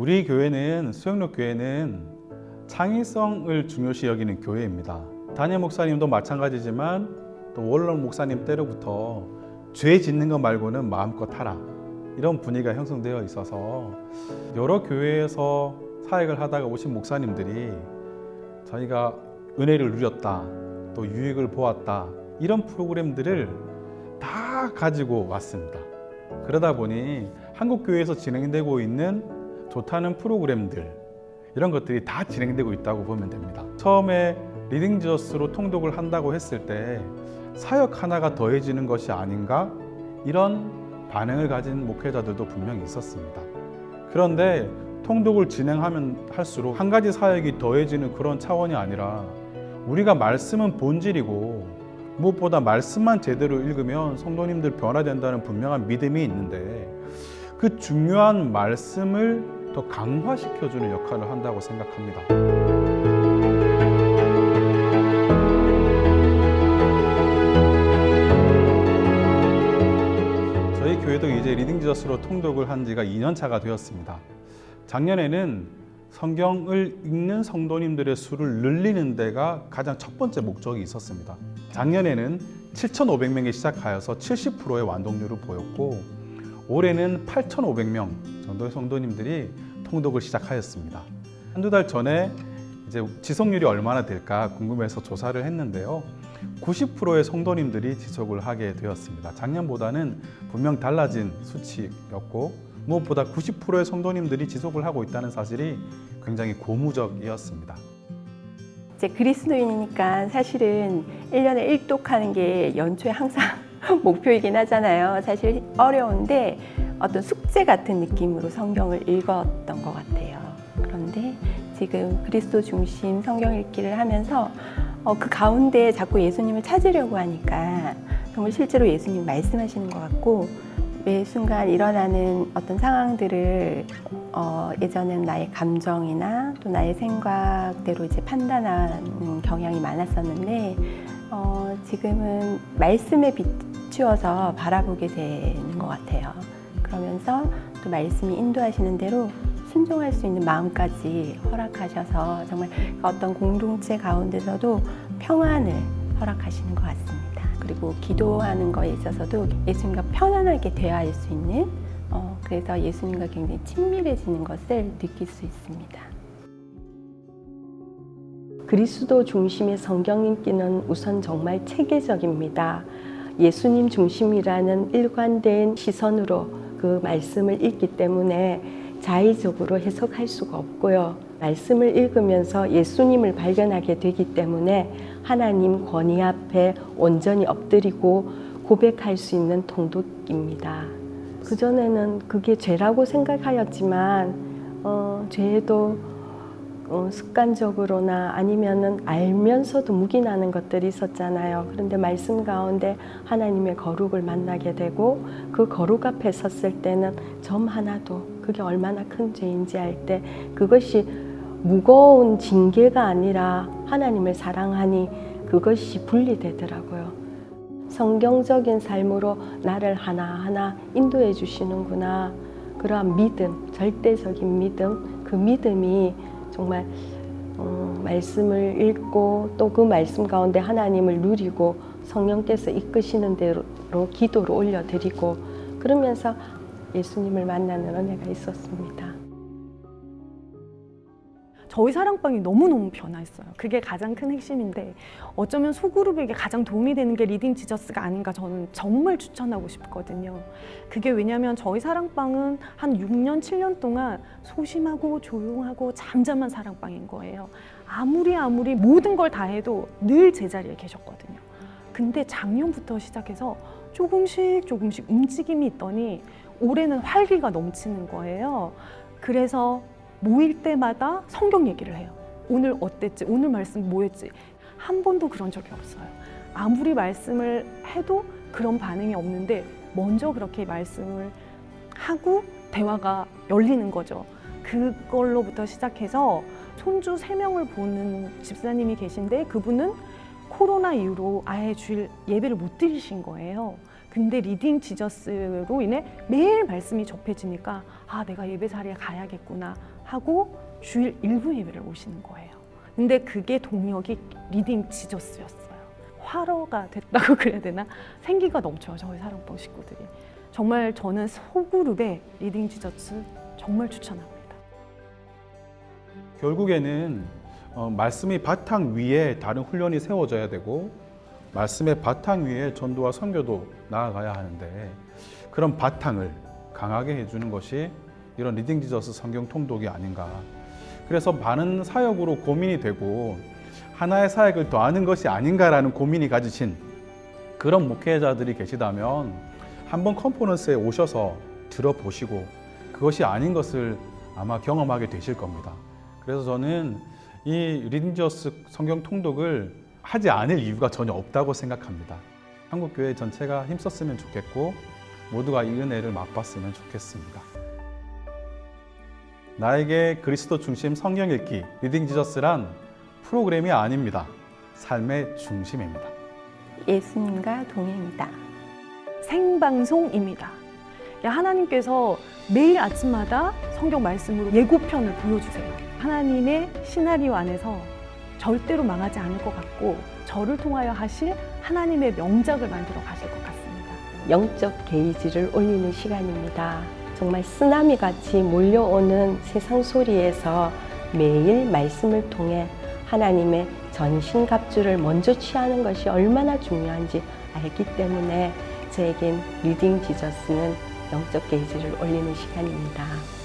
우리 교회는 수영록 교회는 창의성을 중요시 여기는 교회입니다. 담임 목사님도 마찬가지지만 또 원론 목사님 때로부터 죄 짓는 것 말고는 마음껏 하라 이런 분위기가 형성되어 있어서 여러 교회에서 사역을 하다가 오신 목사님들이 저희가 은혜를 누렸다 또 유익을 보았다 이런 프로그램들을 다 가지고 왔습니다. 그러다 보니 한국 교회에서 진행되고 있는 좋다는 프로그램들 이런 것들이 다 진행되고 있다고 보면 됩니다. 처음에 리딩 저스로 통독을 한다고 했을 때 사역 하나가 더해지는 것이 아닌가 이런 반응을 가진 목회자들도 분명히 있었습니다. 그런데 통독을 진행하면 할수록 한 가지 사역이 더해지는 그런 차원이 아니라 우리가 말씀은 본질이고 무엇보다 말씀만 제대로 읽으면 성도님들 변화된다는 분명한 믿음이 있는데 그 중요한 말씀을 더 강화시켜주는 역할을 한다고 생각합니다. 저희 교회도 이제 리딩 지저스로 통독을 한 지가 2년 차가 되었습니다. 작년에는 성경을 읽는 성도님들의 수를 늘리는 데가 가장 첫 번째 목적이 있었습니다. 작년에는 7,500명이 시작하여서 70%의 완독률을 보였고 올해는 8,500명 정도의 성도님들이 통독을 시작하였습니다. 한두 달 전에 이제 지속률이 얼마나 될까 궁금해서 조사를 했는데요. 90%의 성도님들이 지속을 하게 되었습니다. 작년보다는 분명 달라진 수치였고 무엇보다 90%의 성도님들이 지속을 하고 있다는 사실이 굉장히 고무적이었습니다. 이제 그리스도인이니까 사실은 1년에 1독 하는 게 연초에 항상 목표이긴 하잖아요. 사실 어려운데 어떤 숙제 같은 느낌으로 성경을 읽었던 것 같아요. 그런데 지금 그리스도 중심 성경 읽기를 하면서 어, 그 가운데 자꾸 예수님을 찾으려고 하니까 정말 실제로 예수님 말씀하시는 것 같고 매 순간 일어나는 어떤 상황들을 어, 예전엔 나의 감정이나 또 나의 생각대로 이제 판단하는 경향이 많았었는데 어, 지금은 말씀에 비 추어서 바라보게 되는 것 같아요. 그러면서 또 말씀이 인도하시는 대로 순종할 수 있는 마음까지 허락하셔서 정말 어떤 공동체 가운데서도 평안을 허락하시는 것 같습니다. 그리고 기도하는 거에 있어서도 예수님과 편안하게 대화할 수 있는 어, 그래서 예수님과 굉장히 친밀해지는 것을 느낄 수 있습니다. 그리스도 중심의 성경 읽기는 우선 정말 체계적입니다. 예수님 중심이라는 일관된 시선으로 그 말씀을 읽기 때문에 자의적으로 해석할 수가 없고요. 말씀을 읽으면서 예수님을 발견하게 되기 때문에 하나님 권위 앞에 온전히 엎드리고 고백할 수 있는 통독입니다. 그전에는 그게 죄라고 생각하였지만, 어, 어, 습관적으로나 아니면은 알면서도 묵인하는 것들이 있었잖아요. 그런데 말씀 가운데 하나님의 거룩을 만나게 되고 그 거룩 앞에 섰을 때는 점 하나도 그게 얼마나 큰 죄인지 알 때 그것이 무거운 징계가 아니라 하나님을 사랑하니 그것이 분리되더라고요. 성경적인 삶으로 나를 하나하나 인도해 주시는구나. 그러한 믿음, 절대적인 믿음, 그 믿음이 정말 어, 말씀을 읽고 또 그 말씀 가운데 하나님을 누리고 성령께서 이끄시는 대로 기도를 올려드리고 그러면서 예수님을 만나는 은혜가 있었습니다. 저희 사랑방이 너무너무 변화했어요. 그게 가장 큰 핵심인데 어쩌면 소그룹에게 가장 도움이 되는 게 리딩 지저스가 아닌가 저는 정말 추천하고 싶거든요. 그게 왜냐하면 저희 사랑방은 한 6년, 7년 동안 소심하고 조용하고 잠잠한 사랑방인 거예요. 아무리 아무리 모든 걸 다 해도 늘 제자리에 계셨거든요. 근데 작년부터 시작해서 조금씩 조금씩 움직임이 있더니 올해는 활기가 넘치는 거예요. 그래서 모일 때마다 성경 얘기를 해요. 오늘 어땠지? 오늘 말씀 뭐였지? 한 번도 그런 적이 없어요. 아무리 말씀을 해도 그런 반응이 없는데 먼저 그렇게 말씀을 하고 대화가 열리는 거죠. 그걸로부터 시작해서 손주 세명을 보는 집사님이 계신데 그분은 코로나 이후로 아예 주일 예배를 못 드리신 거예요. 근데 리딩 지저스로 인해 매일 말씀이 접해지니까 아 내가 예배 자리에 가야겠구나 하고 주일 일부 예배를 오시는 거예요. 근데 그게 동력이 리딩 지저스였어요. 화로가 됐다고 그래야 되나? 생기가 넘쳐요 저희 사랑방 식구들이. 정말 저는 소그룹의 리딩 지저스 정말 추천합니다. 결국에는 어, 말씀의 바탕 위에 다른 훈련이 세워져야 되고 말씀의 바탕 위에 전도와 선교도 나아가야 하는데 그런 바탕을 강하게 해주는 것이 이런 리딩 지저스 성경 통독이 아닌가. 그래서 많은 사역으로 고민이 되고 하나의 사역을 더하는 것이 아닌가라는 고민이 가지신 그런 목회자들이 계시다면 한번 컨퍼런스에 오셔서 들어보시고 그것이 아닌 것을 아마 경험하게 되실 겁니다. 그래서 저는 이 리딩저스 성경 통독을 하지 않을 이유가 전혀 없다고 생각합니다. 한국 교회 전체가 힘썼으면 좋겠고 모두가 이 은혜를 맛봤으면 좋겠습니다. 나에게 그리스도 중심 성경 읽기 리딩 지저스란 프로그램이 아닙니다. 삶의 중심입니다. 예수님과 동행이다. 생방송입니다. 하나님께서 매일 아침마다 성경 말씀으로 예고편을 보여주세요. 하나님의 시나리오 안에서 절대로 망하지 않을 것 같고 저를 통하여 하실 하나님의 명작을 만들어 가실 것 같습니다. 영적 게이지를 올리는 시간입니다. 정말 쓰나미 같이 몰려오는 세상 소리에서 매일 말씀을 통해 하나님의 전신갑주를 먼저 취하는 것이 얼마나 중요한지 알기 때문에 저에겐 리딩 지저스는 영적 게이지를 올리는 시간입니다.